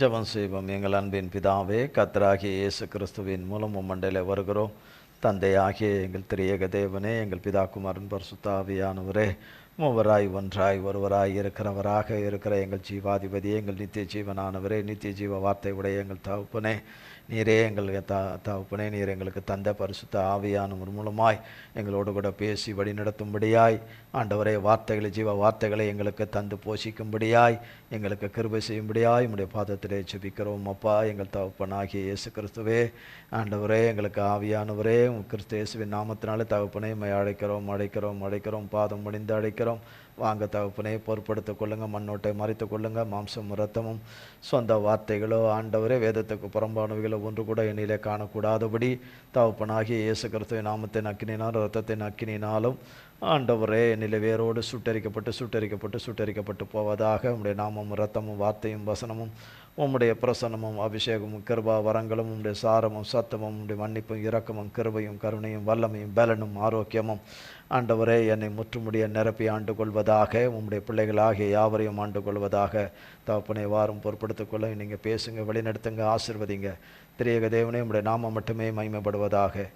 ஜபம் செய்வோம். எங்கள் அன்பின் பிதாவே கத்தராகிய இயேசு கிறிஸ்துவின் மூலம் மண்டல வருகிறோம். தந்தையாகிய எங்கள் திரியேக தேவனே எங்கள் பிதா குமாரன் பரிசுத்தாவியானவரே மூவராய் ஒன்றாய் ஒருவராய் இருக்கிறவராக இருக்கிற எங்கள் ஜீவாதிபதி எங்கள் நித்திய ஜீவனானவரே நித்திய ஜீவ வார்த்தை உடைய எங்கள் தகப்பனே நீரே எங்களுக்கு த தகப்பனே நீர் எங்களுக்கு தந்த பரிசுத்த ஆவியானவர் மூலமாய் எங்களோடு கூட பேசி வழிநடத்தும்படியாய் ஆண்டவரே வார்த்தைகளை ஜீவ வார்த்தைகளை எங்களுக்கு தந்து போஷிக்கும்படியாய் எங்களுக்கு கிருபை செய்யும்படியாய் உம்முடைய பாதத்திலே ஜெபிக்கிறோம். அப்பா எங்கள் தகப்பனாகிய இயேசு கிறிஸ்துவே ஆண்டவரே எங்களுக்கு ஆவியானவரே கிறிஸ்து இயேசுவின் நாமத்தினாலே தகப்பனே மை அழைக்கிறோம் அழைக்கிறோம் அழைக்கிறோம் பாதம் முடிந்து அழைக்கிறோம். வாங்க தகப்பனே பொருட்படுத்திக் கொள்ளுங்க மண்ணோட்டை மறைத்து கொள்ளுங்க மாம்சம் ரத்தமும் சொந்த வார்த்தைகளோ ஆண்டவரே வேதத்துக்கு புறம்பானவைகளோ ஒன்று கூட எண்ணிலே காணக்கூடாதபடி தகப்பனாகிய இயேசு கிறிஸ்துவின் நாமத்தின் அக்கினினாலும் ரத்தத்தின் அக்கினினாலும் ஆண்டவரே என்னிலே வேரோடு சுட்டரிக்கப்பட்டு சுட்டரிக்கப்பட்டு சுட்டரிக்கப்பட்டு போவதாக உம்முடைய நாமம் ரத்தமும் வார்த்தையும் வசனமும் உம்முடைய பிரசன்னமும் அபிஷேகமும் கிருபா வரங்களும் உம்முடைய சாரமும் சத்தமும் உம்முடைய மன்னிப்பும் இரக்கமும் கிருபையும் கருணையும் வல்லமையும் பலனும் ஆரோக்கியமும் ஆண்டவரே என்னை முற்றுமுடிய நிரப்பி ஆண்டு கொள்வதாக உம்முடைய பிள்ளைகளாகிய யாவரையும் ஆண்டு கொள்வதாக தகப்பனை வாரம் பொறுப்படுத்திக் கொள்ள நீங்கள் பேசுங்க வழிநடத்துங்க ஆசிர்வதிங்க. திரியக தேவனே உம்முடைய நாமம் மட்டுமே மகிமைப்படுவதாக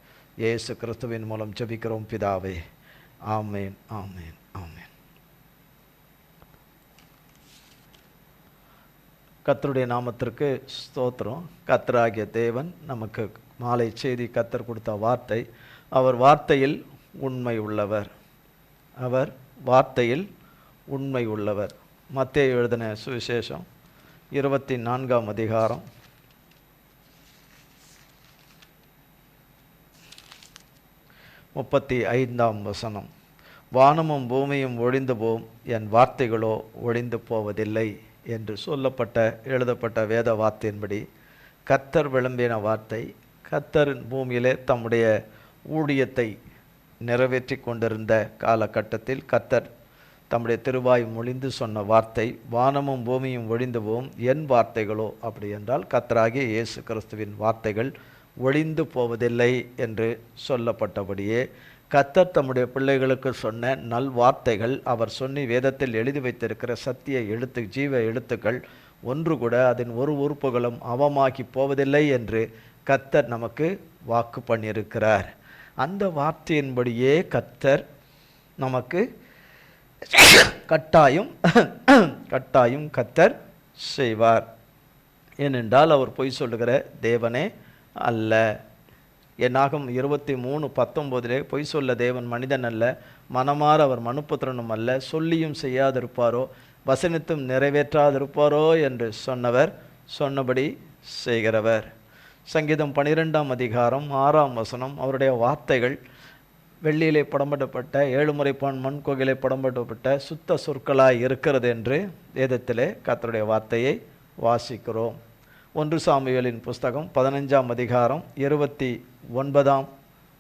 இயேசு கிறிஸ்துவின் மூலம் ஜபிக்கிறோம் பிதாவே. ஆமேன் ஆமேன் ஆமேன் கத்தருடைய நாமத்திற்கு ஸ்தோத்திரம். கத்தராகிய தேவன் நமக்கு மாலை செய்தி கத்தர் கொடுத்த வார்த்தை. அவர் வார்த்தையில் உண்மை உள்ளவர். அவர் வார்த்தையில் உண்மை உள்ளவர். மத்திய எழுதின சுவிசேஷம் இருபத்தி நான்காம் அதிகாரம். முப்பத்தி ஐந்தாம் வசனம். வானமும் பூமியும் ஒழிந்து போம் என் வார்த்தைகளோ ஒழிந்து போவதில்லை என்று சொல்லப்பட்ட எழுதப்பட்ட வேத வார்த்தையின்படி கத்தர் விளம்பின வார்த்தை கத்தரின் பூமியிலே தம்முடைய ஊழியத்தை நிறைவேற்றி கொண்டிருந்த காலகட்டத்தில் கத்தர் தம்முடைய திருவாய் மொழிந்து சொன்ன வார்த்தை வானமும் பூமியும் ஒழிந்து போம் என் வார்த்தைகளோ அப்படி என்றால் கத்தராகிய இயேசு கிறிஸ்துவின் வார்த்தைகள் ஒழிந்து போவதில்லை என்று சொல்லப்பட்டபடியே கத்தர் தம்முடைய பிள்ளைகளுக்கு சொன்ன நல் வார்த்தைகள் அவர் சொல்லி வேதத்தில் எழுதி வைத்திருக்கிற சத்திய எழுத்து ஜீவ எழுத்துக்கள் ஒன்று கூட அதன் ஒரு உறுப்புகளும் அவமாகி போவதில்லை என்று கத்தர் நமக்கு வாக்கு பண்ணியிருக்கிறார். அந்த வார்த்தையின்படியே கத்தர் நமக்கு கட்டாயம் கட்டாயம் கத்தர் செய்வார். ஏனென்றால் அவர் பொய் சொல்லுகிற தேவனே அல்ல. என்னாகும் இருபத்தி மூணு பத்தொம்போதிலே பொய் சொல்ல தேவன் மனிதன் அல்ல மனமாற அவர் மனுப்புத்திரனும் அல்ல சொல்லியும் செய்யாதிருப்பாரோ வசனித்தும் நிறைவேற்றாதிருப்பாரோ என்று சொன்னவர் சொன்னபடி செய்கிறவர். சங்கீதம் பனிரெண்டாம் அதிகாரம் ஆறாம் வசனம் அவருடைய வார்த்தைகள் வெள்ளியிலே படம்பட்டப்பட்ட ஏழு முறை மண் கோகிலே படம்பட்டப்பட்ட சுத்த சொற்களாய் இருக்கிறது என்று வேதத்திலே கத்தருடைய வார்த்தையை வாசிக்கிறோம். ஒன்று சாமுவேலின் புஸ்தகம் பதினஞ்சாம் அதிகாரம் இருபத்தி ஒன்பதாம்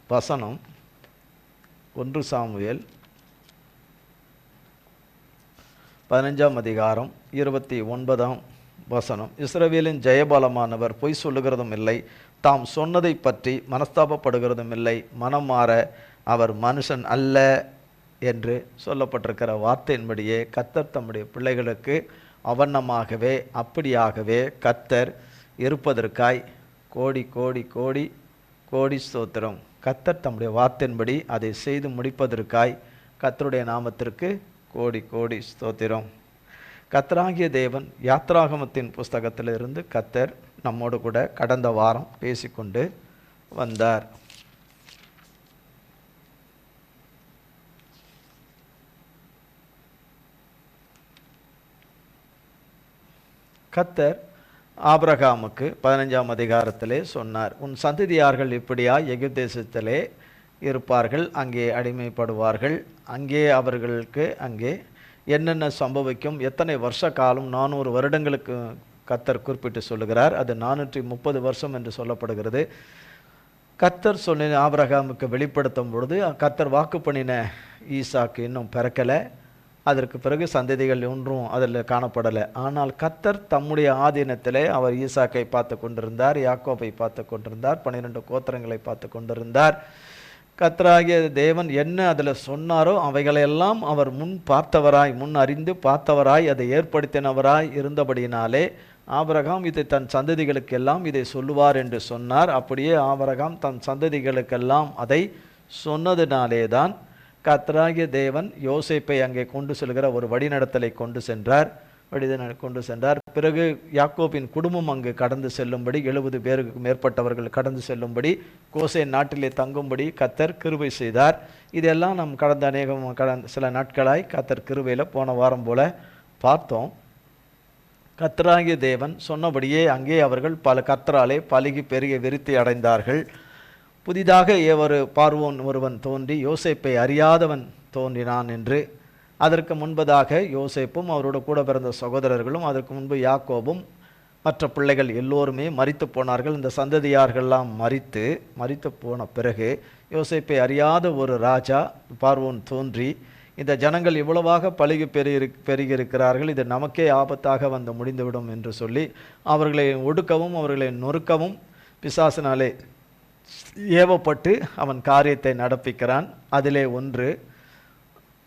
வசனம். ஒன்று சாமுவேல் பதினஞ்சாம் அதிகாரம் இருபத்தி ஒன்பதாம் வசனம். இஸ்ரவேலின் ஜெயபாலமானவர் பொய் சொல்லுகிறதும் இல்லை. தாம் சொன்னதை பற்றி மனஸ்தாபப்படுகிறதும் இல்லை. மனம் மாற அவர் மனுஷன் அல்ல என்று சொல்லப்பட்டிருக்கிற வார்த்தையின்படியே கத்தர் தம்முடைய பிள்ளைகளுக்கு அவண்ணமாகவே அப்படியாகவே கத்தர் இருப்பதற்காய் கோடி கோடி கோடி கோடி ஸ்தோத்திரம். கத்தர் தம்முடைய வார்த்தையின்படி அதை செய்து முடிப்பதற்காய் கத்தருடைய நாமத்திற்கு கோடி கோடி ஸ்தோத்திரம். கத்தராகிய தேவன் யாத்ராகமத்தின் புஸ்தகத்திலிருந்து கத்தர் நம்மோடு கூட கடந்த வாரம் பேசிக்கொண்டு வந்தார். கத்தர் ஆபிரகாமுக்கு பதினஞ்சாம் அதிகாரத்திலே சொன்னார் உன் சந்ததியார்கள் இப்படியா எகிப்தேசத்திலே இருப்பார்கள் அங்கே அடிமைப்படுவார்கள் அங்கே அவர்களுக்கு அங்கே என்னென்ன சம்பவிக்கும் எத்தனை வருஷ காலம் நானூறு வருடங்களுக்கு கத்தர் குறிப்பிட்டு சொல்லுகிறார் அது நானூற்றி முப்பது வருஷம் என்று சொல்லப்படுகிறது. கத்தர் சொன்ன ஆபரகாமுக்கு வெளிப்படுத்தும் பொழுது கத்தர் வாக்கு பண்ணின ஈசாக்கு இன்னும் பிறக்கலை. அதற்கு பிறகு சந்ததிகள் ஒன்றும் அதில் காணப்படலை. ஆனால் கத்தர் தம்முடைய ஆதீனத்திலே அவர் ஈசாக்கை பார்த்து கொண்டிருந்தார் யாக்கோபை பார்த்து கொண்டிருந்தார் பன்னிரெண்டு கோத்திரங்களை பார்த்து கொண்டிருந்தார். கத்தராகிய தேவன் என்ன அதில் சொன்னாரோ அவைகளையெல்லாம் அவர் முன் பார்த்தவராய் முன் அறிந்து பார்த்தவராய் அதை ஏற்படுத்தினவராய் இருந்தபடியினாலே ஆபரகாம் இதை தன் சந்ததிகளுக்கெல்லாம் இதை சொல்லுவார் என்று சொன்னார். அப்படியே ஆபரகாம் தன் சந்ததிகளுக்கெல்லாம் அதை சொன்னதினாலே தான் கர்த்தராகிய தேவன் யோசேப்பை அங்கே கொண்டு செல்கிற ஒரு வழிநடத்தலை கொண்டு சென்றார். வழிநடை கொண்டு சென்றார். பிறகு யாக்கோபின் குடும்பம் அங்கு கடந்து செல்லும்படி எழுபது பேருக்கு மேற்பட்டவர்கள் கடந்து செல்லும்படி கோசை நாட்டிலே தங்கும்படி கத்தர் கிருபை செய்தார். இதெல்லாம் நம் கடந்த அநேகம் கடந்த சில நாட்களாய் கத்தர் கிருபையில் போன வாரம் போல பார்த்தோம். கத்தராகிய தேவன் சொன்னபடியே அங்கே அவர்கள் பல கத்தராலே பழுகி பெருகி விருத்தி அடைந்தார்கள். புதிதாக ஒரு பார்வோன் ஒருவன் தோன்றி யோசேப்பை அறியாதவன் தோன்றினான் என்று. அதற்கு முன்பதாக யோசேப்பும் அவரோட கூட பிறந்த சகோதரர்களும் அதற்கு முன்பு யாக்கோபும் மற்ற பிள்ளைகள் எல்லோருமே மறித்து போனார்கள். இந்த சந்ததியார்கள்லாம் மறித்து மறித்து போன பிறகு யோசேப்பை அறியாத ஒரு ராஜா பார்வோன் தோன்றி இந்த ஜனங்கள் இவ்வளவாக பழுகி பெருகி பெருகியிருக்கிறார்கள் இது நமக்கே ஆபத்தாக வந்து முடிந்துவிடும் என்று சொல்லி அவர்களை ஒடுக்கவும் அவர்களை நொறுக்கவும் பிசாசினாலே ஏவப்பட்டு அவன் காரியத்தை நடப்பிக்கிறான். அதிலே ஒன்று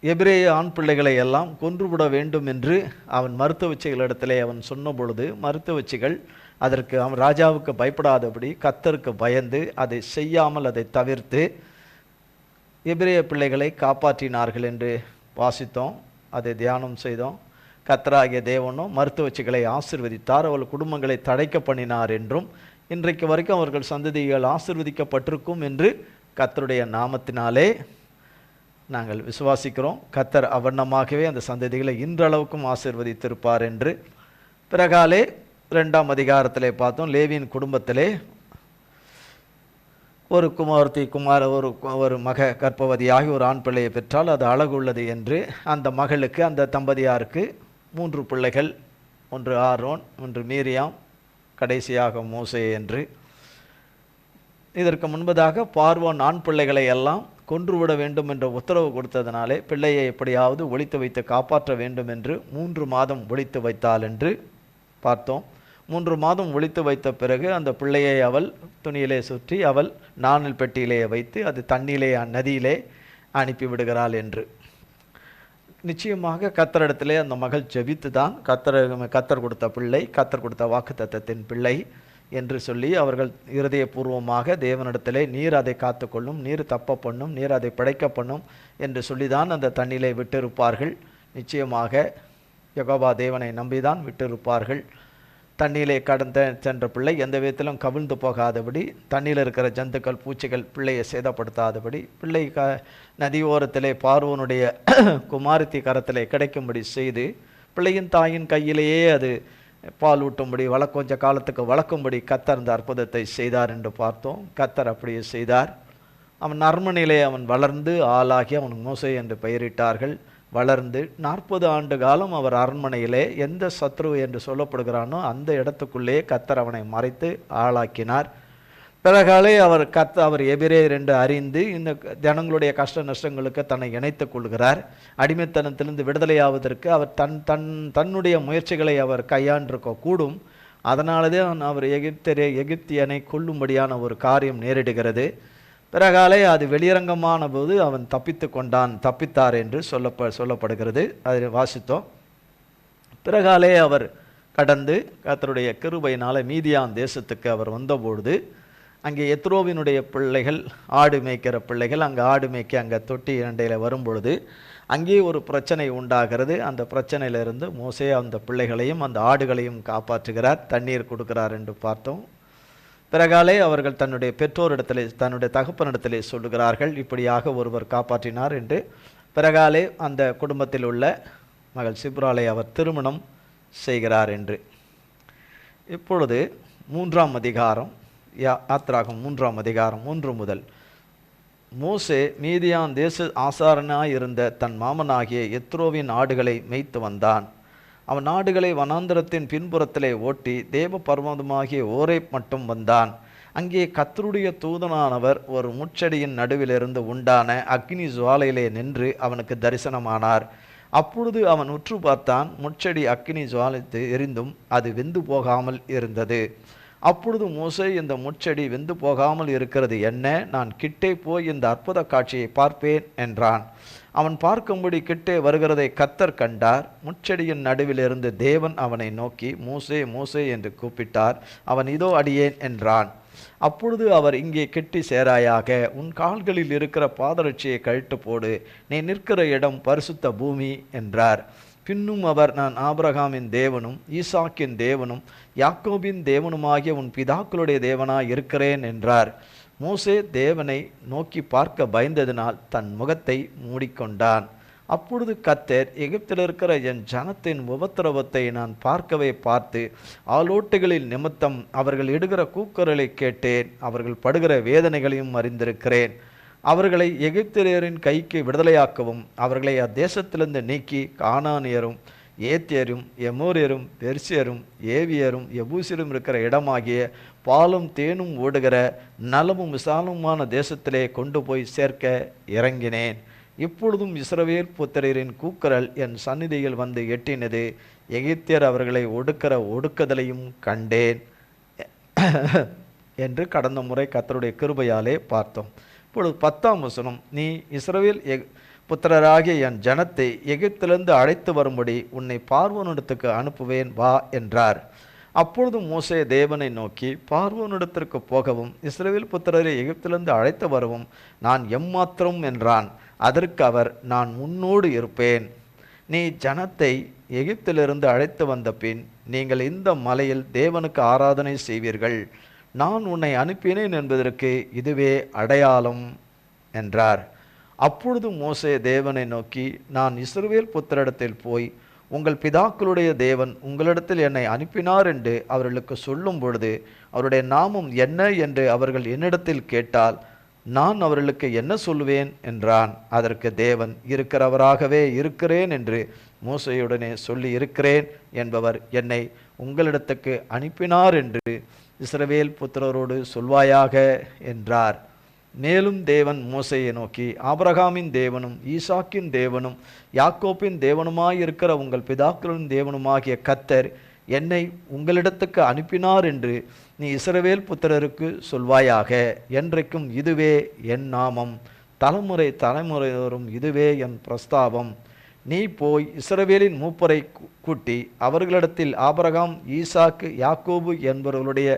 எபிரேய ஆண் பிள்ளைகளை எல்லாம் கொன்றுவிட வேண்டும் என்று அவன் மருத்துவச்சிகளிடத்திலே அவன் சொன்ன பொழுது மருத்துவச்சிகள் அதற்கு அவன் ராஜாவுக்கு பயப்படாதபடி கத்தருக்கு பயந்து அதை செய்யாமல் அதை தவிர்த்து எபிரேய பிள்ளைகளை காப்பாற்றினார்கள் என்று வாசித்தோம் அதை தியானம் செய்தோம். கத்தராகிய தேவனும் மருத்துவச்சிகளை ஆசிர்வதித்தார் அவள் குடும்பங்களை தடைக்க பண்ணினார் என்றும் இன்றைக்கு வரைக்கும் அவர்கள் சந்ததிகள் ஆசிர்வதிக்கப்பட்டிருக்கும் என்று கத்தருடைய நாமத்தினாலே நாங்கள் விசுவாசிக்கிறோம். கத்தர் அவண்ணமாகவே அந்த சந்ததிகளை இன்றளவுக்கும் ஆசிர்வதித்திருப்பார் என்று. பிறகாலே ரெண்டாம் அதிகாரத்திலே பார்த்தோம். லேவியின் குடும்பத்திலே ஒரு குமார்த்தி குமார ஒரு ஒரு மக கர்ப்பவதியாகி ஒரு ஆண் பிள்ளையை பெற்றால் அது அழகுள்ளது என்று அந்த மகளுக்கு அந்த தம்பதியாருக்கு மூன்று பிள்ளைகள். ஒன்று ஆரோன் ஒன்று மீரியாம் கடைசியாக மோசே என்று. இதற்கு முன்பதாக பார்வோன் ஆண் பிள்ளைகளை எல்லாம் கொன்றுவிட வேண்டும் என்ற உத்தரவு கொடுத்ததினாலே பிள்ளையை எப்படியாவது ஒழித்து வைத்து காப்பாற்ற வேண்டும் என்று மூன்று மாதம் ஒழித்து வைத்தாள் என்று பார்த்தோம். மூன்று மாதம் ஒழித்து வைத்த பிறகு அந்த பிள்ளையை அவள் துணியிலே சுற்றி அவள் நாணல் பெட்டியிலே வைத்து அது தண்ணியிலே நதியிலே அனுப்பி விடுகிறாள் என்று. நிச்சயமாக கத்தரிடத்திலே அந்த மகள் ஜெபித்து தான் கத்தர் கத்தர் கொடுத்த பிள்ளை கத்தர் கொடுத்த வாக்குத்தத்தத்தின் பிள்ளை என்று சொல்லி அவர்கள் இருதயபூர்வமாக தேவனிடத்திலே நீர் அதை காத்துக்கொள்ளும் நீர் தப்ப பண்ணும் நீர் அதை படைக்க பண்ணும் என்று சொல்லி தான் அந்த தண்ணீரை விட்டிருப்பார்கள். நிச்சயமாக யகோபா தேவனை நம்பிதான் விட்டிருப்பார்கள். தண்ணியிலே கடந்த சென்ற பிள்ளை எந்த விதத்திலும் கவிழ்ந்து போகாதபடி தண்ணியில் இருக்கிற ஜந்துக்கள் பூச்சிகள் பிள்ளையை சேதப்படுத்தாதபடி பிள்ளை க நதியோரத்திலே பார்வனுடைய குமாரத்தி கரத்திலே கிடைக்கும்படி செய்து பிள்ளையின் தாயின் கையிலேயே அது பால் ஊட்டும்படி வள கொஞ்ச காலத்துக்கு வளர்க்கும்படி கத்தர் அந்த அற்புதத்தை செய்தார் என்று பார்த்தோம். கத்தர் அப்படியே செய்தார். அவன் அரண்மனையிலே அவன் வளர்ந்து ஆளாகி அவன் மோசை என்று பெயரிட்டார்கள். வளர்ந்து நாற்பது ஆண்டு காலம் அவர் அரண்மனையிலே எந்த சத்ரு என்று சொல்லப்படுகிறானோ அந்த இடத்துக்குள்ளே கத்தர் அவனை மறைத்து ஆளாக்கினார். பிறகாலே அவர் கத்த அவர் எபிரேயர் என்று அறிந்து இந்த ஜனங்களுடைய கஷ்ட நஷ்டங்களுக்கு தன்னை இணைத்துக் கொள்கிறார். அடிமைத்தனத்திலிருந்து விடுதலையாவதற்கு அவர் தன் தன் தன்னுடைய முயற்சிகளை அவர் கையாண்டிருக்க கூடும். அதனாலதே அவன் அவர் எகிப்தரே எகிப்தியனை கொல்லும்படியான ஒரு காரியம் நேரிடுகிறது. பிறகாலே அது வெளியரங்கமான போது அவன் தப்பித்து கொண்டான் தப்பித்தார் என்று சொல்லப்ப சொல்லப்படுகிறது. அது வாசித்தோம். பிறகாலே அவர் கடந்து கத்தருடைய கிருபையினால் மீதியான் தேசத்துக்கு அவர் வந்தபொழுது அங்கே எத்ரோவினுடைய பிள்ளைகள் ஆடு மேய்க்கிற பிள்ளைகள் அங்கே ஆடு மேய்க்க அங்கே தொட்டி இரண்டையில் வரும்பொழுது அங்கே ஒரு பிரச்சனை உண்டாகிறது. அந்த பிரச்சனையிலிருந்து மோசே அந்த பிள்ளைகளையும் அந்த ஆடுகளையும் காப்பாற்றுகிறார் தண்ணீர் கொடுக்கிறார் என்று பார்த்தோம். பிறகாலே அவர்கள் தன்னுடைய பெற்றோரிடத்திலே தன்னுடைய தகப்பனிடத்திலே சொல்லுகிறார்கள் இப்படியாக ஒருவர் காப்பாற்றினார் என்று. பிறகாலே அந்த குடும்பத்தில் உள்ள மகள் சிப்ராலை அவர் திருமணம் செய்கிறார் என்று. இப்பொழுது மூன்றாம் அதிகாரம் யா மூன்றாம் அதிகாரம் மூன்று முதல். மோசே மீதியான் தேச ஆசாரனாய் இருந்த தன் மாமனாகிய எத்ரோவின் ஆடுகளை மேய்த்து வந்தான். அவன் நாடுகளை வனாந்தரத்தின் பின்புறத்திலே ஓட்டி தேவ பர்வதமாகிய ஓரை மட்டும் வந்தான். அங்கே கத்தருடைய தூதனானவர் ஒரு முச்செடியின் நடுவிலிருந்து உண்டான அக்னி ஜுவாலையிலே நின்று அவனுக்கு தரிசனமானார். அப்பொழுது அவன் உற்று பார்த்தான் முச்செடி அக்னி ஜுவாலித்து எரிந்தும் அது வெந்து போகாமல் இருந்தது. அப்பொழுது மோசே இந்த முச்செடி வெந்து போகாமல் இருக்கிறது என்ன? நான் கிட்டே போய் இந்த அற்புத காட்சியை பார்ப்பேன் என்றான். அவன் பார்க்கும்படி கிட்டே வருகிறதை கத்தர் கண்டார். முச்செடியின் நடுவிலிருந்து தேவன் அவனை நோக்கி மூசே மூசே என்று கூப்பிட்டார். அவன் இதோ அடியேன் என்றான். அப்பொழுது அவர் இங்கே கெட்டி சேராயாக உன் கால்களில் இருக்கிற பாதரட்சியை கழட்டு போடு. நீ நிற்கிற இடம் பரிசுத்த பூமி என்றார். பின்னும் அவர் நான் ஆபிரகாமின் தேவனும் ஈசாக்கின் தேவனும் யாக்கோபின் தேவனுமாகிய உன் பிதாக்களுடைய தேவனாய் இருக்கிறேன் என்றார். மோசே தேவனை நோக்கி பார்க்க பயந்ததினால் தன் முகத்தை மூடிக்கொண்டான். அப்பொழுது கத்தர் எகிப்தில் இருக்கிற என் ஜனத்தின் உபத்திரவத்தை நான் பார்க்கவே பார்த்து ஆலோட்டுகளில் நிமித்தம் அவர்கள் இடுகிற கூக்குரலை கேட்டேன். அவர்கள் படுகிற வேதனைகளையும் அறிந்திருக்கிறேன். அவர்களை எகிப்தியரின் கைக்கு விடுதலையாக்கவும் அவர்களை அத்தேசத்திலிருந்து நீக்கி கானானியரும் ஏத்தியரும் எமோரியரும் பெர்சியரும் ஏவியரும் எபூசியரும் இருக்கிற இடமாகிய பாலும் தேனும் ஓடுகிற நலமும் விசாலமுமான தேசத்திலே கொண்டு போய் சேர்க்க இறங்கினேன். இப்பொழுதும் இஸ்ரவேல் புத்திரரின் கூக்குரல் என் சந்நிதியில் வந்து எட்டினது. எகிப்தியர் அவர்களை ஒடுக்கிற ஒடுக்குதலையும் கண்டேன். என்று கடந்த முறை கத்தருடைய கிருபையாலே பார்த்தோம். இப்பொழுது பத்தாம் வசனம் நீ இஸ்ரவேல் எக் புத்திரராகிய என் ஜனத்தை எகிப்திலிருந்து அழைத்து வரும்படி உன்னை பார்வனிடத்துக்கு அனுப்புவேன் வா என்றார். அப்பொழுது மோசே தேவனை நோக்கி பார்வோனிடத்திற்கு போகவும் இஸ்ரேல் புத்திரரை எகிப்திலிருந்து அழைத்து வரவும் நான் எம்மாத்திரம் என்றான். அதற்கு அவர் நான் உன்னோடு இருப்பேன். நீ ஜனத்தை எகிப்திலிருந்து அழைத்து வந்த பின் நீங்கள் இந்த மலையில் தேவனுக்கு ஆராதனை செய்வீர்கள். நான் உன்னை அனுப்பினேன் என்பதற்கு இதுவே அடையாளம் என்றார். அப்பொழுது மோசே தேவனை நோக்கி நான் இஸ்ரவேல் புத்திரிடத்தில் போய் உங்கள் பிதாக்களுடைய தேவன் உங்களிடத்தில் என்னை அனுப்பினார் என்று அவர்களுக்கு சொல்லும் பொழுது அவருடைய நாமம் என்ன என்று அவர்கள் என்னிடத்தில் கேட்டால் நான் அவர்களுக்கு என்ன சொல்லுவேன் என்றான். அதற்கு தேவன் இருக்கிறவராகவே இருக்கிறேன் என்று மோசையுடனே சொல்லி இருக்கிறேன் என்பவர் என்னை உங்களிடத்துக்கு அனுப்பினார் என்று இஸ்ரவேல் புத்திரரோடு சொல்வாயாக என்றார். மேலும் தேவன் மோசையை நோக்கி ஆபிரகாமின் தேவனும் ஈசாக்கின் தேவனும் யாக்கோப்பின் தேவனுமாயிருக்கிற உங்கள் பிதாக்களின் தேவனுமாகிய கத்தர் என்னை உங்களிடத்துக்கு அனுப்பினார் என்று நீ இஸ்ரவேல் புத்திரருக்கு சொல்வாயாக. என்றைக்கும் இதுவே என் நாமம். தலைமுறை தலைமுறையோரும் இதுவே என் பிரஸ்தாபம். நீ போய் இஸ்ரவேலின் மூப்பரை கூட்டி அவர்களிடத்தில் ஆபரகாம் ஈசாக்கு யாக்கோபு என்பவர்களுடைய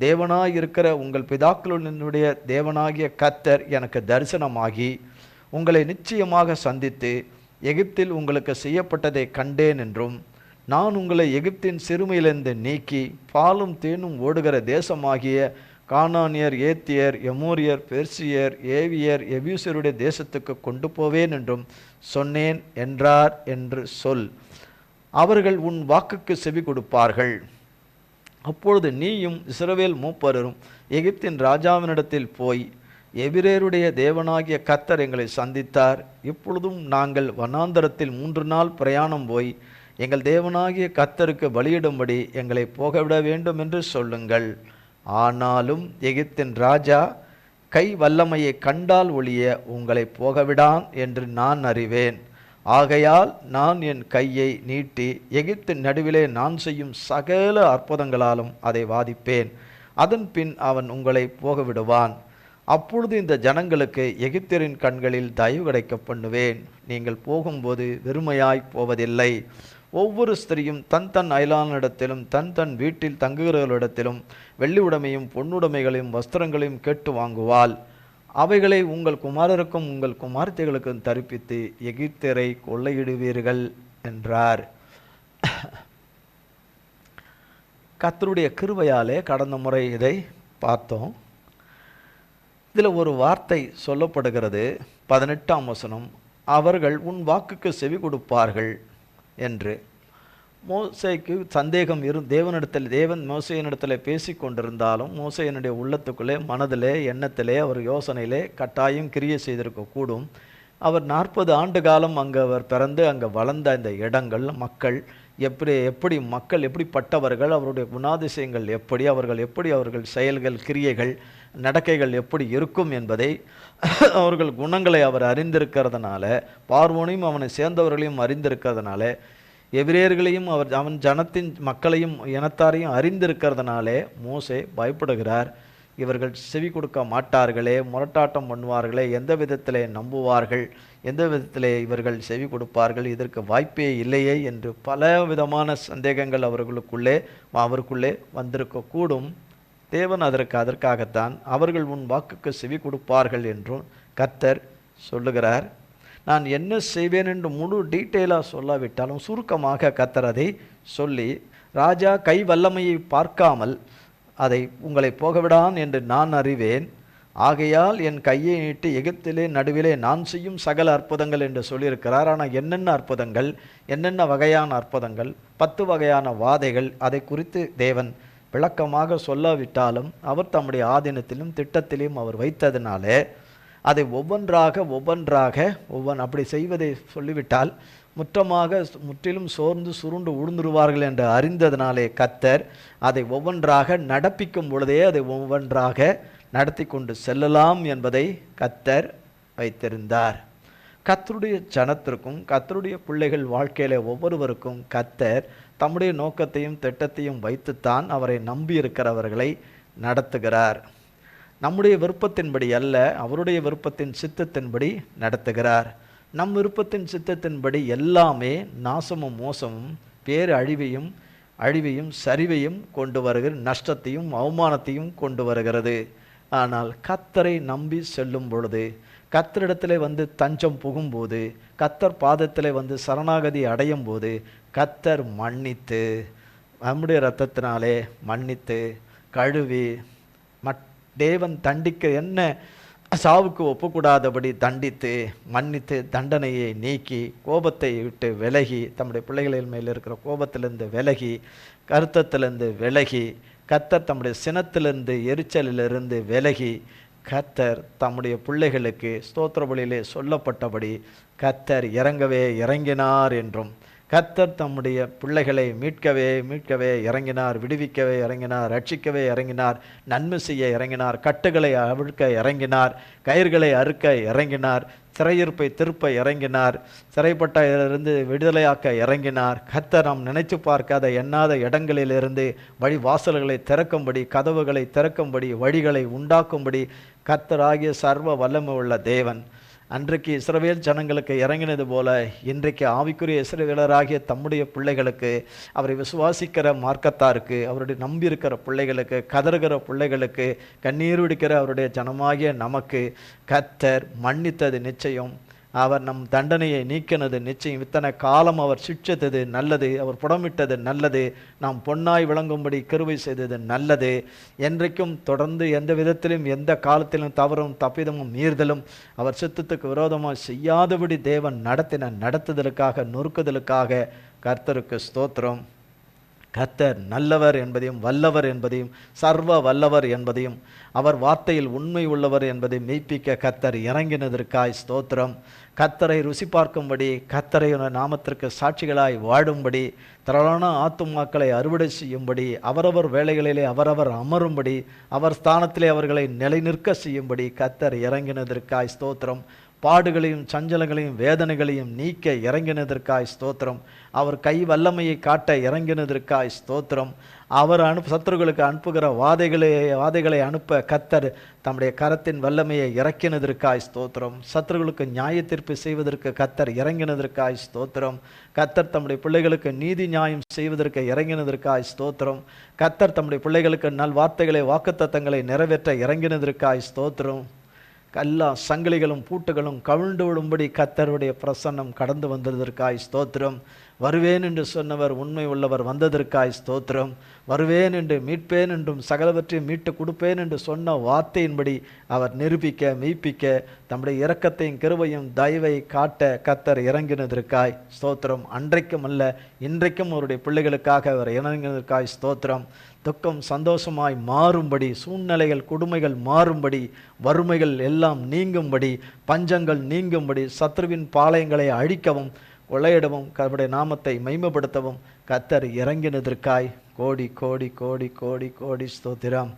தேவனாயிருக்கிற உங்கள் பிதாக்களுடைய தேவனாகிய கத்தர் எனக்கு தரிசனமாகி உங்களை நிச்சயமாக சந்தித்து எகிப்தில் உங்களுக்கு செய்யப்பட்டதை கண்டேன் என்றும் நான் உங்களை எகிப்தின் சிறுமையிலிருந்து நீக்கி பாலும் தேனும் ஓடுகிற தேசமாகிய கானானியர் ஏத்தியர் எமோரியர் பெர்சியர் ஏவியர் எபியூசருடைய தேசத்துக்கு கொண்டு போவேன் என்றும் சொன்னேன் என்றார் என்று சொல். அவர்கள் உன் வாக்குக்கு செவி கொடுப்பார்கள். அப்பொழுது நீயும் இஸ்ரவேல் மூப்பரும் எகிப்தின் ராஜாவினிடத்தில் போய் எபிரேருடைய தேவனாகிய கத்தர் எங்களை சந்தித்தார். இப்பொழுதும் நாங்கள் வனாந்தரத்தில் மூன்று நாள் பிரயாணம் போய் எங்கள் தேவனாகிய கத்தருக்கு பலியிடும்படி எங்களை போகவிட வேண்டும் என்று சொல்லுங்கள். ஆனாலும் எகிப்தின் ராஜா கை வல்லமையை கண்டால் ஒழிய உங்களை போகவிடான் என்று நான் அறிவேன். ஆகையால் நான் என் கையை நீட்டி எகிப்தின் நடுவிலே நான் செய்யும் சகல அற்புதங்களாலும் அதை வாதிப்பேன். அதன் பின் அவன் உங்களை போகவிடுவான். அப்பொழுது இந்த ஜனங்களுக்கு எகிப்தியரின் கண்களில் தயவு கிடைக்க பண்ணுவேன். நீங்கள் போகும்போது வெறுமையாய் போவதில்லை. ஒவ்வொரு ஸ்திரியும் தன் தன் அயலானிடத்திலும் தன் தன் வீட்டில் தங்குகிறவர்களிடத்திலும் வெள்ளி உடைமையும் பொன்னுடைமைகளையும் வஸ்திரங்களையும் கேட்டு வாங்குவாள். அவைகளை உங்கள் குமாரருக்கும் உங்கள் குமார்த்தைகளுக்கும் தரிப்பித்து எகிப்தரை கொள்ளையிடுவீர்கள் என்றார். கத்தருடைய கிருபையாலே கடந்த முறை இதை பார்த்தோம். இதில் ஒரு வார்த்தை சொல்லப்படுகிறது. பதினெட்டாம் வசனம் அவர்கள் உன் வாக்குக்கு செவி கொடுப்பார்கள் என்று. மோசைக்கு சந்தேகம் இரு தேவனிடத்தில் தேவன் மோசையனிடத்தில் பேசி கொண்டிருந்தாலும் மோசையனுடைய உள்ளத்துக்குள்ளே மனதிலே எண்ணத்திலே அவர் யோசனையிலே கட்டாயம் கிரியை செய்திருக்க கூடும் அவர் நாற்பது ஆண்டு காலம் அங்கே அவர் பிறந்து அங்கே வளர்ந்த இந்த இடங்கள் மக்கள் எப்படி எப்படி மக்கள் எப்படிப்பட்டவர்கள் அவருடைய குணாதிசயங்கள் எப்படி அவர்கள் எப்படி அவர்கள் செயல்கள் கிரியைகள் நடக்கைகள் எப்படி இருக்கும் என்பதை அவர்கள் குணங்களை அவர் அறிந்திருக்கிறதுனால பார்வோனையும் அவனை சேர்ந்தவர்களையும் அறிந்திருக்கிறதுனால எபிரேயர்களையும் அவர் அவன் ஜனத்தின் மக்களையும் இனத்தாரையும் அறிந்திருக்கிறதுனாலே மோசே பயப்படுகிறார். இவர்கள் செவி கொடுக்க மாட்டார்களே முரட்டாட்டம் பண்ணுவார்களே எந்த விதத்திலே நம்புவார்கள் எந்த விதத்திலே இவர்கள் செவி கொடுப்பார்கள் இதற்கு வாய்ப்பே இல்லையே என்று பல விதமான சந்தேகங்கள் அவர்களுக்குள்ளே அவருக்குள்ளே வந்திருக்கக்கூடும் தேவன் அதற்கு அதற்காகத்தான் அவர்கள் உன் வாக்குக்கு செவி கொடுப்பார்கள் என்றும் கர்த்தர் சொல்லுகிறார். நான் என்ன செய்வேன் என்று முழு டீட்டெயிலாக சொல்லாவிட்டாலும் சுருக்கமாக கத்தரதை சொல்லி ராஜா கை வல்லமையை பார்க்காமல் அதை உங்களை போகவிடான் என்று நான் அறிவேன். ஆகையால் என் கையை நீட்டு எகிப்திலே நடுவிலே நான் செய்யும் சகல அற்புதங்கள் என்று சொல்லியிருக்கிறார். ஆனால் என்னென்ன அற்புதங்கள் என்னென்ன வகையான அற்புதங்கள் பத்து வகையான வாதைகள் அதை குறித்து தேவன் விளக்கமாக சொல்லாவிட்டாலும் அவர் தம்முடைய ஆதீனத்திலும் திட்டத்திலும் அவர் வைத்ததினாலே அதை ஒவ்வொன்றாக ஒவ்வொன்றாக ஒவ்வொன் அப்படி செய்வதை சொல்லிவிட்டால் முற்றமாக முற்றிலும் சோர்ந்து சுருண்டு உழுந்துருவார்கள் என்று அறிந்ததனாலே கத்தர் அதை ஒவ்வொன்றாக நடப்பிக்கும் பொழுதே அதை ஒவ்வொன்றாக நடத்தி கொண்டு செல்லலாம் என்பதை கத்தர் வைத்திருந்தார். கத்தருடைய ஜனத்திற்கும் கத்தருடைய பிள்ளைகள் வாழ்க்கையில் ஒவ்வொருவருக்கும் கத்தர் தம்முடைய நோக்கத்தையும் திட்டத்தையும் வைத்துத்தான் அவரை நம்பியிருக்கிறவர்களை நடத்துகிறார். நம்முடைய விருப்பத்தின்படி அல்ல அவருடைய விருப்பத்தின் சித்தத்தின்படி நடத்துகிறார். நம் விருப்பத்தின் சித்தத்தின்படி எல்லாமே நாசமும் மோசமும் பேர் அழிவையும் அழிவையும் சரிவையும் கொண்டு வருகிற நஷ்டத்தையும் அவமானத்தையும் கொண்டு வருகிறது. ஆனால் கத்தரை நம்பி செல்லும் பொழுது கத்தரிடத்தில் வந்து தஞ்சம் புகும்போது கத்தர் பாதத்தில் வந்து சரணாகதி அடையும் போது கத்தர் மன்னித்து நம்முடைய ரத்தத்தினாலே மன்னித்து கழுவி தேவன் தண்டிக்க என்ன சாவுக்கு ஒப்புக்கூடாதபடி தண்டித்து மன்னித்து தண்டனையை நீக்கி கோபத்தை விட்டு விலகி தம்முடைய பிள்ளைகளின் மேல் இருக்கிற கோபத்திலிருந்து விலகி கருத்தத்திலிருந்து விலகி கத்தர் தம்முடைய சினத்திலிருந்து எரிச்சலிலிருந்து விலகி கத்தர் தம்முடைய பிள்ளைகளுக்கு ஸ்தோத்திர சொல்லப்பட்டபடி கத்தர் இறங்கவே இறங்கினார் என்றும் கத்தர் தம்முடைய பிள்ளைகளை மீட்கவே மீட்கவே இறங்கினார் விடுவிக்கவே இறங்கினார் ரட்சிக்கவே இறங்கினார் நன்மை செய்ய இறங்கினார் கட்டுகளை அவிழ்க்க இறங்கினார் கயிர்களை அறுக்க இறங்கினார் சிறையிருப்பை திருப்ப இறங்கினார் சிறைப்பட்டிருந்து விடுதலையாக்க இறங்கினார். கத்தர் நாம் நினைத்து பார்க்காத எண்ணாத இடங்களிலிருந்து வழி வாசல்களை திறக்கும்படி கதவுகளை திறக்கும்படி வழிகளை உண்டாக்கும்படி கத்தராகிய சர்வ வல்லமை உள்ள தேவன். அன்றைக்கு இஸ்ரவேல் ஜனங்களுக்கு இறங்கினது போல இன்றைக்கு ஆவிக்குரிய இஸ்ரவேலராகிய தம்முடைய பிள்ளைகளுக்கு அவரை விசுவாசிக்கிற மார்க்கத்தாருக்கு அவருடைய நம்பியிருக்கிற பிள்ளைகளுக்கு கதறுகிற பிள்ளைகளுக்கு கண்ணீர் விடுக்கிற அவருடைய ஜனமாகிய நமக்கு கத்தர் மன்னித்தது நிச்சயம். அவர் நம் தண்டனையை நீக்கினது நிச்சயம். இத்தனை காலம் அவர் சிக்ஷித்தது நல்லது அவர் புடமிட்டது நல்லது. நாம் பொன்னாய் விளங்கும்படி கருவை செய்தது நல்லது. என்றைக்கும் தொடர்ந்து எந்த விதத்திலும் எந்த காலத்திலும் தவறும் தப்பிதமும் மீறுதலும் அவர் சித்தத்துக்கு விரோதமாக செய்யாதபடி தேவன் நடத்தின நடத்துதலுக்காக நொறுக்குதலுக்காக கர்த்தருக்கு ஸ்தோத்திரம். கத்தர் நல்லவர் என்பதையும் வல்லவர் என்பதையும் சர்வ வல்லவர் என்பதையும் அவர் வார்த்தையில் உண்மை உள்ளவர் என்பதை மெய்ப்பிக்க கத்தர் இறங்கினதற்காய் ஸ்தோத்திரம். கத்தரை ருசி பார்க்கும்படி கத்தரை நாமத்திற்கு சாட்சிகளாய் வாழும்படி திரளான ஆத்துமாக்களை அறுவடை செய்யும்படி அவரவர் வேலைகளிலே அவரவர் அமரும்படி அவர் ஸ்தானத்திலே அவர்களை நிலைநிற்க செய்யும்படி கத்தர் இறங்கினதற்காய் ஸ்தோத்திரம். பாடுகளையும் சஞ்சலங்களையும் வேதனைகளையும் நீக்க இறங்கினதற்காய் ஸ்தோத்திரம். அவர் கை வல்லமையை காட்ட இறங்கினதற்காய் ஸ்தோத்திரம். அவர் அனுப்பு சத்துருக்களுக்கு அனுப்புகிற வாதைகளை வாதைகளை அனுப்ப கத்தர் தம்முடைய கரத்தின் வல்லமையை இறக்கினதற்காய் ஸ்தோத்திரம். சத்துருக்களுக்கு நியாய தீர்ப்பு செய்வதற்கு கத்தர் இறங்கினதற்காய் ஸ்தோத்திரம். கத்தர் தம்முடைய பிள்ளைகளுக்கு நீதி நியாயம் செய்வதற்கு இறங்கினதற்காய் ஸ்தோத்திரம். கத்தர் தம்முடைய பிள்ளைகளுக்கு நல் வார்த்தைகளை வாக்குத்தத்தங்களை நிறைவேற்ற இறங்கினதற்காய் ஸ்தோத்திரம். எல்லா சங்கிலிகளும் பூட்டுகளும் கவிழ்ந்து விடும்படி கத்தருடைய பிரசன்னம் கடந்து வந்ததற்காய் ஸ்தோத்திரம். வருவேன் என்று சொன்னவர் உண்மை உள்ளவர் வந்ததற்காய் ஸ்தோத்திரம். வருவேன் என்று மீட்பேன் என்றும் சகலவற்றையும் மீட்டு கொடுப்பேன் என்று சொன்ன வார்த்தையின்படி அவர் நிரூபிக்க மெய்ப்பிக்க தம்முடைய இரக்கத்தையும் கிருவையும் தயவை காட்ட கத்தர் இறங்கினதற்காய் ஸ்தோத்திரம். அன்றைக்கும் அல்ல இன்றைக்கும் அவருடைய பிள்ளைகளுக்காக அவர் இறங்கினதற்காய் ஸ்தோத்திரம். துக்கம் சந்தோஷமாய் மாறும்படி சூழ்நிலைகள் கொடுமைகள் மாறும்படி வறுமைகள் எல்லாம் நீங்கும்படி பஞ்சங்கள் நீங்கும்படி சத்ருவின் பாளையங்களை அழிக்கவும் கொள்ளையிடவும் கருடைய நாமத்தை மைமப்படுத்தவும் கத்தர் இறங்கினதற்காய் கோடி கோடி கோடி கோடி கோடி ஸ்தோத்திரம்.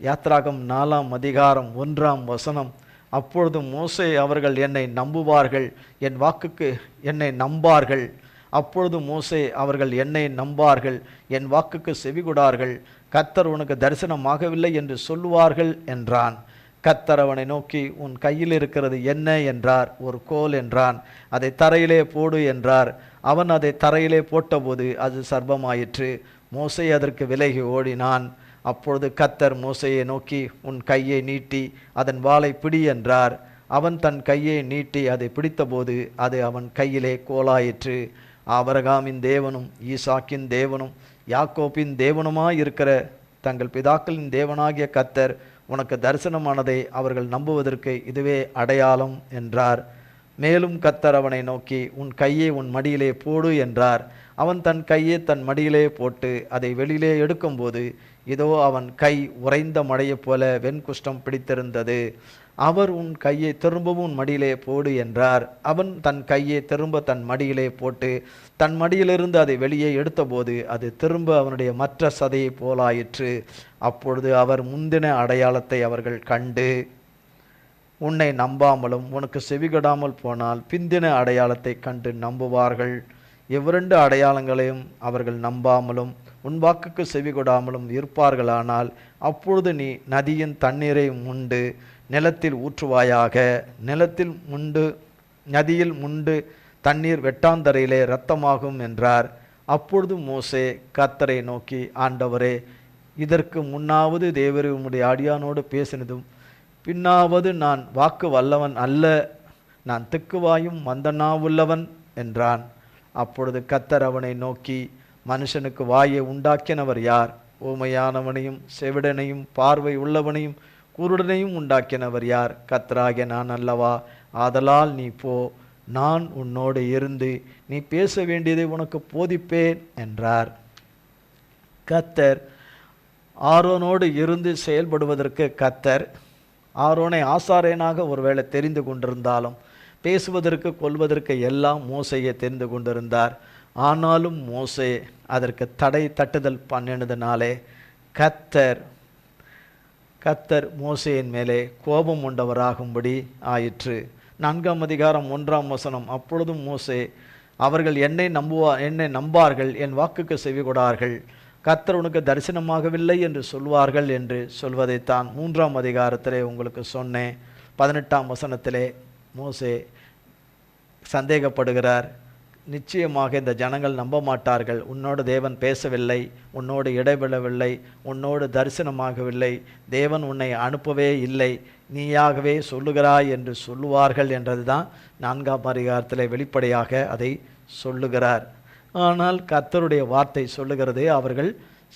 யாத்ராகம் நாலாம் அதிகாரம் ஒன்றாம் வசனம். அப்பொழுது மோசே அவர்கள் என்னை நம்புவார்கள் என் வாக்குக்கு என்னை நம்பார்கள். அப்பொழுது மோசே அவர்கள் என்னை நம்பார்கள் என் வாக்குக்கு செவிகொடார்கள் கத்தர் உனக்கு தரிசனமாகவில்லை என்று சொல்லுவார்கள் என்றான். கத்தர் அவனை நோக்கி உன் கையில் இருக்கிறது என்ன? என்றார். ஒரு கோல் என்றான். அதை தரையிலே போடு என்றார். அவன் அதை தரையிலே போட்டபோது அது சர்பமாயிற்று மோசை அதற்கு விலகி ஓடினான். அப்பொழுது கத்தர் மோசையை நோக்கி உன் கையை நீட்டி அதன் வாளை பிடி என்றார். அவன் தன் கையை நீட்டி அதை பிடித்தபோது அது அவன் கையிலே கோலாயிற்று. ஆபரகாமின் தேவனும் ஈசாக்கின் தேவனும் யாக்கோப்பின் தேவனுமாய் இருக்கிற தங்கள் பிதாக்களின் தேவனாகிய கத்தர் உனக்கு தரிசனமானதை அவர்கள் நம்புவதற்கு இதுவே அடையாளம் என்றார். மேலும் கத்தர் அவனை நோக்கி உன் கையை உன் மடியிலே போடு என்றார். அவன் தன் கையை தன் மடியிலே போட்டு அதை வெளியிலே எடுக்கும்போது இதோ அவன் கை உறைந்த மழையைப் போல வெண்குஷ்டம் பிடித்திருந்தது. அவர் உன் கையை திரும்பவும் உன் மடியிலே போடு என்றார். அவன் தன் கையை திரும்ப தன் மடியிலே போட்டு தன் மடியிலிருந்து அதை வெளியே எடுத்தபோது அது திரும்ப அவனுடைய மற்ற சதையை போலாயிற்று. அப்பொழுது அவர் முந்தின அடையாளத்தை அவர்கள் கண்டு உன்னை நம்பாமலும் உனக்கு செவிகடாமல் போனால் பிந்தின அடையாளத்தை கண்டு நம்புவார்கள். இவ்விரண்டு அடையாளங்களையும் அவர்கள் நம்பாமலும் உன் வாக்குக்கு செவிகொடாமலும் இருப்பார்களானால் அப்பொழுது நீ நதியின் தண்ணீரை முண்டு நிலத்தில் ஊற்றுவாயாக. நிலத்தில் முண்டு நதியில் முண்டு தண்ணீர் வெட்டாந்தரையிலே இரத்தமாகும் என்றார். அப்பொழுது மோசே கத்தரை நோக்கி ஆண்டவரே இதற்கு முன்னாவது தேவரே உம்முடைய அடியானோடு பேசினதும் பின்னாவது நான் வாக்கு வல்லவன் அல்ல நான் திக்குவாயும் மந்தனாவுள்ளவன் என்றான். அப்பொழுது கத்தர் அவனை நோக்கி மனுஷனுக்கு வாயை உண்டாக்கினவர் யார்? ஊமையானவனையும் செவிடனையும் பார்வை உள்ளவனையும் குருடனையும் உண்டாக்கினவர் யார்? கத்தராகிய நான் அல்லவா? ஆதலால் நீ போ நான் உன்னோடு இருந்து நீ பேச வேண்டியதை உனக்கு போதிப்பேன் என்றார். கத்தர் ஆரோனோடு இருந்து செயல்படுவதற்கு கத்தர் ஆரோனை ஆசாரேனாக ஒருவேளை தெரிந்து கொண்டிருந்தாலும் பேசுவதற்கு கொள்வதற்கு எல்லாம் மோசையை தெரிந்து கொண்டிருந்தார். ஆனாலும் மோசே அதற்கு தடை தட்டுதல் பண்ணினதுனாலே கத்தர் கத்தர் மோசையின் மேலே கோபம் உண்டவராகும்படி ஆயிற்று. நான்காம் அதிகாரம் ஒன்றாம் வசனம் அப்பொழுதும் மோசே அவர்கள் என்னை நம்புவா என்னை நம்பார்கள் என் வாக்குக்கு செவி கொடார்கள் கத்தர் உனக்கு தரிசனமாகவில்லை என்று சொல்வார்கள் என்று சொல்வதைத்தான் மூன்றாம் அதிகாரத்திலே உங்களுக்கு சொன்னேன். பதினெட்டாம் வசனத்திலே மோசே சந்தேகப்படுகிறார். நிச்சயமாக இந்த ஜனங்கள் நம்ப மாட்டார்கள் உன்னோடு தேவன் பேசவில்லை. உன்னோடு இடைபெறவில்லை உன்னோடு தரிசனமாகவில்லை. தேவன் உன்னை அனுப்பவே இல்லை. நீயாகவே சொல்லுகிறாய் என்று சொல்லுவார்கள் என்றதுதான் நான்காம் அதிகாரத்தில் வெளிப்படையாக அதை சொல்லுகிறார். ஆனால் கர்த்தருடைய வார்த்தை சொல்லுகிறது அவர்கள்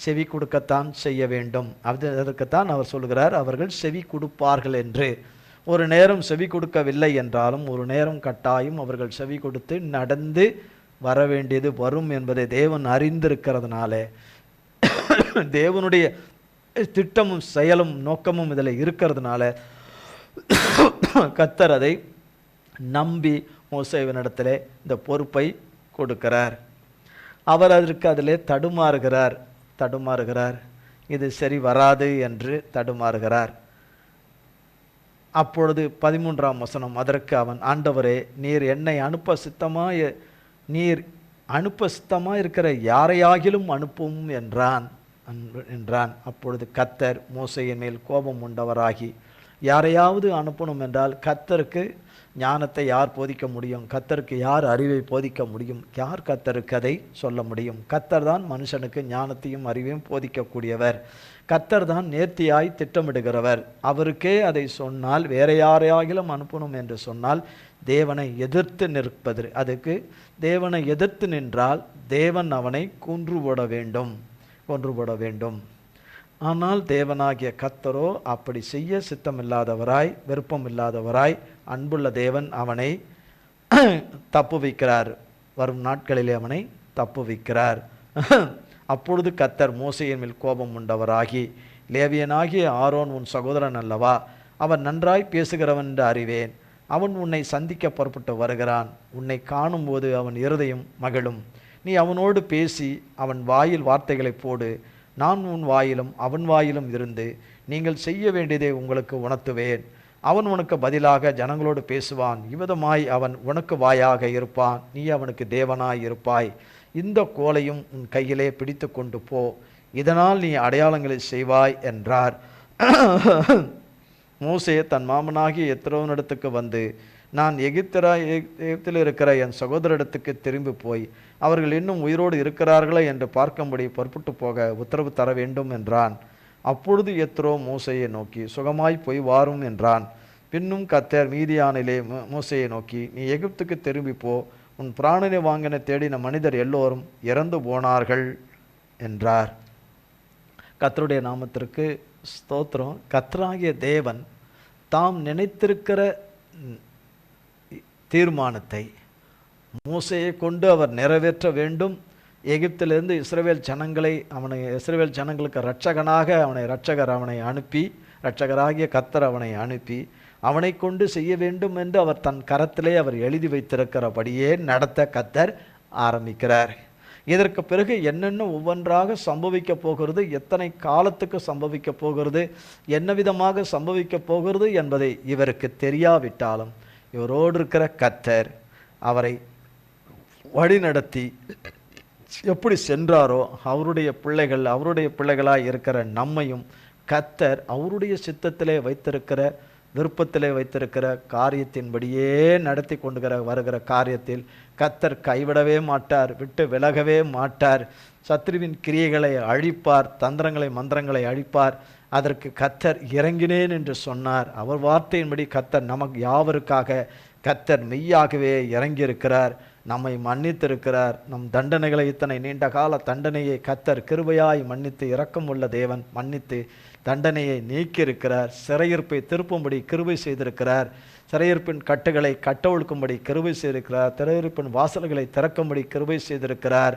செவி கொடுக்கத்தான் செய்ய வேண்டும். அது அதற்குத்தான் அவர் சொல்லுகிறார் அவர்கள் செவி கொடுப்பார்கள் என்று. ஒரு நேரம் செவி கொடுக்கவில்லை என்றாலும் ஒரு நேரம் கட்டாயம் அவர்கள் செவி கொடுத்து நடந்து வர வேண்டியது வரும் என்பதை தேவன் அறிந்திருக்கிறதுனால தேவனுடைய திட்டமும் செயலும் நோக்கமும் இதில் இருக்கிறதுனால கத்தர் அதை நம்பி மோசேவனிடத்திலே இந்த பொறுப்பை கொடுக்கிறார். அவர் அதற்கு அதில் தடுமாறுகிறார். தடுமாறுகிறார். இது சரி வராது என்று தடுமாறுகிறார். அப்பொழுது பதிமூன்றாம் வசனம் அதற்கு அவன் ஆண்டவரே நீர் என்னை அனுப்ப சித்தமாக நீர் அனுப்ப சித்தமாக இருக்கிற யாரையாகிலும் அனுப்பும் என்றான். என்றான். அப்பொழுது கத்தர் மோசையின் மேல் கோபம் உண்டவராகி யாரையாவது அனுப்பணும் என்றால் கத்தருக்கு ஞானத்தை யார் போதிக்க முடியும்? கத்தருக்கு யார் அறிவை போதிக்க முடியும்? யார் கத்தருக்கு அதை சொல்ல முடியும்? கத்தர் தான் மனுஷனுக்கு ஞானத்தையும் அறிவையும் போதிக்கக்கூடியவர். கத்தர் தான் நேர்த்தியாய் திட்டமிடுகிறவர். அவருக்கே அதை சொன்னால் வேற யாரையாகிலும் அனுப்பணும் என்று சொன்னால் தேவனை எதிர்த்து நிற்பது. அதுக்கு தேவனை எதிர்த்து நின்றால் தேவன் அவனை கொன்று போட வேண்டும். கொன்று போட வேண்டும். ஆனால் தேவனாகிய கத்தரோ அப்படி செய்ய சித்தமில்லாதவராய் விருப்பமில்லாதவராய் அன்புள்ள தேவன் அவனை தப்பு வைக்கிறார் வரும் நாட்களிலே அவனை தப்பு வைக்கிறார் அப்பொழுது கத்தர் மோசையின் மேல் கோபம் உண்டவராகி லேவியனாகிய ஆரோன் உன் சகோதரன் அல்லவா? அவன் நன்றாய் பேசுகிறவன் என்று அறிவேன். அவன் உன்னை சந்திக்க புறப்பட்டு வருகிறான். உன்னை காணும்போது அவன் இருதயம் மகிழும். நீ அவனோடு பேசி அவன் வாயில் வார்த்தைகளை போடு. நான் உன் வாயிலும் அவன் வாயிலும் இருந்து நீங்கள் செய்ய வேண்டியதை உங்களுக்கு உணர்த்துவேன். அவன் உனக்கு பதிலாக ஜனங்களோடு பேசுவான். இவ்விதமாய் அவன் உனக்கு வாயாக இருப்பான். நீ அவனுக்கு தேவனாய் இருப்பாய். இந்த கோலையும் உன் கையிலே பிடித்து கொண்டு போ. இதனால் நீ அடையாளங்களை செய்வாய் என்றார். மூசே தன் மாமனாகிய எத்ரோனிடத்துக்கு வந்து நான் எகிப்தரா எகிப்தில் இருக்கிற என் சகோதரிடத்துக்கு திரும்பி போய் அவர்கள் இன்னும் உயிரோடு இருக்கிறார்களா என்று பார்க்கும்படி புறப்பட்டு போக உத்தரவு தர வேண்டும் என்றான். அப்பொழுது எத்ரோ மூசையை நோக்கி சுகமாய் போய் வாரும் என்றான். பின்னும் கத்தர் மீதியானிலே மூசையை நோக்கி நீ எகிப்துக்கு திரும்பி போ. உன் பிராணனை வாங்கின தேடின மனிதர் எல்லோரும் இறந்து போனார்கள் என்றார். கத்தருடைய நாமத்திற்கு ஸ்தோத்திரம். கத்ராகிய தேவன் தாம் நினைத்திருக்கிற தீர்மானத்தை மூசையை கொண்டு அவர் நிறைவேற்ற வேண்டும். எகிப்திலிருந்து இஸ்ரேவேல் ஜனங்களை அவனை இஸ்ரேவேல் ஜனங்களுக்கு இரட்சகனாக அவனை இரட்சகர் அவனை அனுப்பி இரட்சகராகிய கத்தர் அவனை அனுப்பி அவனை கொண்டு செய்ய வேண்டும் என்று அவர் தன் கரத்திலே அவர் எழுதி வைத்திருக்கிறபடியே நடத்த கத்தர் ஆரம்பிக்கிறார். இதற்கு பிறகு என்னென்ன ஒவ்வொன்றாக சம்பவிக்க போகிறது எத்தனை காலத்துக்கு சம்பவிக்க போகிறது என்ன விதமாக சம்பவிக்க போகிறது என்பதை இவருக்கு தெரியாவிட்டாலும் இவரோடு இருக்கிற கத்தர் அவரை வழிநடத்தி எப்படி சென்றாரோ அவருடைய பிள்ளைகள் அவருடைய பிள்ளைகளாக இருக்கிற நம்மையும் கத்தர் அவருடைய சித்தத்திலே வைத்திருக்கிற விருப்பத்தில் வைத்திருக்கிற காரியத்தின்படியே நடத்தி கொண்டுகிற வருகிற காரியத்தில் கத்தர் கைவிடவே மாட்டார் விட்டு விலகவே மாட்டார். சத்ருவின் கிரியைகளை அழிப்பார் தந்திரங்களை மந்திரங்களை அழிப்பார். அதற்கு கத்தர் இறங்கினேன் என்று சொன்னார். அவர் வார்த்தையின்படி கத்தர் நமக்கு யாவருக்காக கத்தர் மெய்யாகவே இறங்கியிருக்கிறார். நம்மை மன்னித்திருக்கிறார். நம் தண்டனைகளை இத்தனை நீண்ட கால தண்டனையை கத்தர் கிருபையாய் மன்னித்து இரக்கமுள்ள தேவன் மன்னித்து தண்டனையை நீக்கியிருக்கிறார். சிறையிருப்பை திருப்பும்படி கிருபை செய்திருக்கிறார். சிறையிருப்பின் கட்டுகளை கட்டவிழ்க்கும்படி கிருபை செய்திருக்கிறார். சிறையிருப்பின் வாசல்களை திறக்கும்படி கிருபை செய்திருக்கிறார்.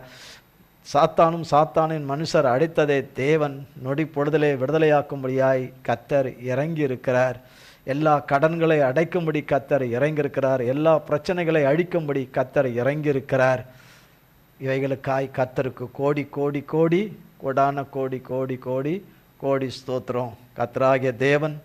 சாத்தானும் சாத்தானின் மனுஷர் அடித்ததை தேவன் நொடி பொழுதலே விடுதலையாக்கும்படியாய் கத்தர் இறங்கி இருக்கிறார் எல்லா கடன்களை அடைக்கும்படி கத்தர் இறங்கியிருக்கிறார். எல்லா பிரச்சனைகளை அழிக்கும்படி கத்தர் இறங்கியிருக்கிறார். இவைகளுக்காய் கத்தருக்கு கோடி கோடி கோடி கொடான கோடி கோடி கோடி கோடி ஸ்தோத்திரம். கத்தராகிய தேவன்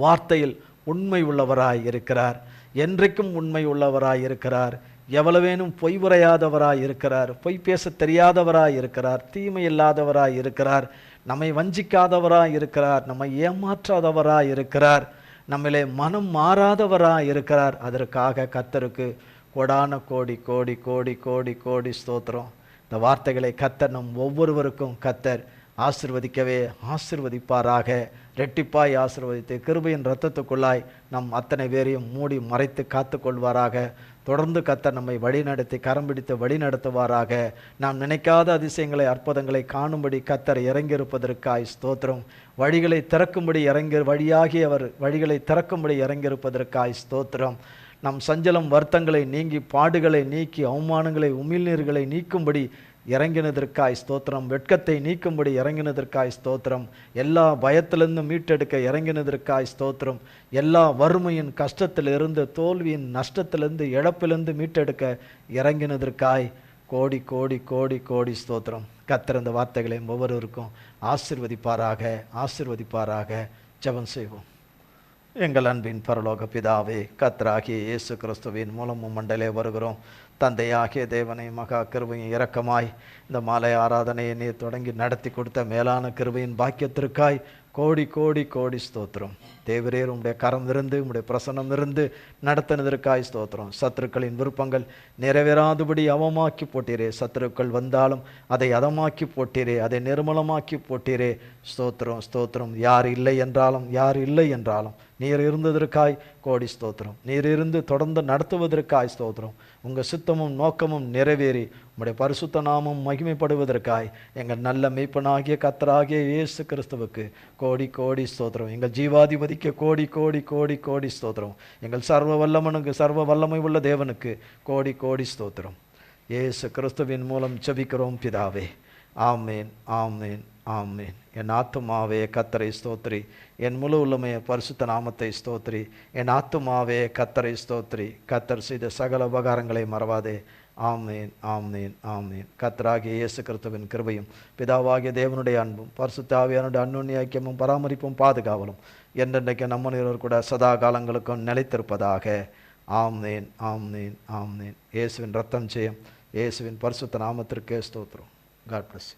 வார்த்தையில் உண்மை உள்ளவராய் இருக்கிறார். என்றைக்கும் உண்மை உள்ளவராய் இருக்கிறார். எவ்வளவேனும் பொய் உரையாதவராய் இருக்கிறார். பொய் பேச தெரியாதவராய் இருக்கிறார். தீமை இல்லாதவராய் இருக்கிறார். நம்மை வஞ்சிக்காதவராய் இருக்கிறார். நம்மை ஏமாற்றாதவராய் இருக்கிறார். நம்மளே மனம் மாறாதவராய் இருக்கிறார். அதற்காக கத்தருக்கு கொடான கோடி கோடி கோடி கோடி கோடி ஸ்தோத்திரம். இந்த வார்த்தைகளை கத்தர் நம் ஒவ்வொருவருக்கும் கத்தர் ஆசிர்வதிக்கவே ஆசிர்வதிப்பாராக. ரெட்டிப்பாய் ஆசிர்வதித்து கிருபையின் இரத்தத்துக்குள்ளாய் நம் அத்தனை பேரையும் மூடி மறைத்து காத்துக்கொள்வாராக. தொடர்ந்து கத்தர் நம்மை வழிநடத்தி கரம் பிடித்து வழிநடத்துவாராக. நாம் நினைக்காத அதிசயங்களை அற்புதங்களை காணும்படி கத்தர் இறங்கியிருப்பதற்காய் ஸ்தோத்திரம். வழிகளை திறக்கும்படி இறங்கி வழியாகி அவர் வழிகளை திறக்கும்படி இறங்கியிருப்பதற்காய் ஸ்தோத்திரம். நம் சஞ்சலம் வருத்தங்களை நீங்கி பாடுகளை நீக்கி அவமானங்களை உமிழ்நீர்களை நீக்கும்படி இறங்கினதற்காய் ஸ்தோத்திரம். வெட்கத்தை நீக்கும்படி இறங்கினதற்காய் ஸ்தோத்திரம். எல்லா பயத்திலிருந்து மீட்டெடுக்க இறங்கினதற்காய் ஸ்தோத்திரம். எல்லா வறுமையின் கஷ்டத்திலிருந்து தோல்வியின் நஷ்டத்திலிருந்து இழப்பிலிருந்து மீட்டெடுக்க இறங்கினதற்காய் கோடி கோடி கோடி கோடி ஸ்தோத்திரம். கத்திறந்த வார்த்தைகளை ஒவ்வொருவருக்கும் ஆசிர்வதிப்பாராக ஆசிர்வதிப்பாராக. ஜபம் செய்வோம். எங்கள் அன்பின் பரலோக பிதாவே கத்ராகி இயேசு கிறிஸ்துவின் மூலமும் மண்டலே வருகிறோம். தந்தையாகிய தேவனை மகா கிருபையும் இரக்கமாய் இந்த மாலை ஆராதனையை நீர் தொடங்கி நடத்தி கொடுத்த மேலான கிருபையின் பாக்கியத்திற்காய் கோடி கோடி கோடி ஸ்தோத்திரம். தேவரேர் உங்களுடைய கரம் இருந்து உங்களுடைய பிரசனம் இருந்து நடத்தினதற்காய் ஸ்தோத்திரம். சத்துருக்களின் விருப்பங்கள் நிறைவேறாதபடி அவமாக்கி போட்டீரே. சத்துருக்கள் வந்தாலும் அதை அதமாக்கி போட்டீரே. அதை நிர்மலமாக்கி போட்டீரே. ஸ்தோத்திரம் ஸ்தோத்திரம். யார் இல்லை என்றாலும் யார் இல்லை என்றாலும் நீர் இருந்ததற்காய் கோடி ஸ்தோத்திரம். நீர் இருந்து தொடர்ந்து நடத்துவதற்காய் ஸ்தோத்திரம். உங்கள் சித்தமும் நோக்கமும் நிறைவேறி உங்களுடைய பரிசுத்த நாமம் மகிமைப்படுவதற்காய் எங்கள் நல்ல மெய்ப்பனாகிய கத்தராகிய இயேசு கிறிஸ்துவுக்கு கோடி கோடி ஸ்தோத்திரம். எங்கள் ஜீவாதிபதிக்கு கோடி கோடி கோடி கோடி ஸ்தோத்திரம். எங்கள் சர்வ வல்லமனுக்கு சர்வ வல்லமை உள்ள தேவனுக்கு கோடி கோடி ஸ்தோத்திரம். இயேசு கிறிஸ்துவின் மூலம் செபிக்கிறோம் பிதாவே. ஆமேன் ஆமேன். ஆமேன். என் ஆத்துமாவே கத்தரை ஸ்தோத்ரி. என் முழு உள்ளமைய பரிசுத்த நாமத்தை ஸ்தோத்ரி. என் ஆத்துமாவே கத்தரை ஸ்தோத்ரி. கத்தர் செய்த சகல உபகாரங்களை மறவாதே. ஆமேன் ஆமேன் ஆமேன். கத்தராகிய இயேசு கிறிஸ்துவின் கிருபையும் பிதாவாகிய தேவனுடைய அன்பும் பரிசுத்தாவியானுடைய அன்னுண்ணி ஐக்கியமும் பராமரிப்பும் பாதுகாவலும் என்றென்றைக்கு நம்முடையவர் கூட சதா காலங்களுக்கும் நிலைத்திருப்பதாக. ஆம்னேன் ஆம்னேன் ஆம்னேன் இயேசுவின் ரத்தம் செய்யும் இயேசுவின் பரிசுத்த நாமத்திற்கே ஸ்தோத்திரம். God plus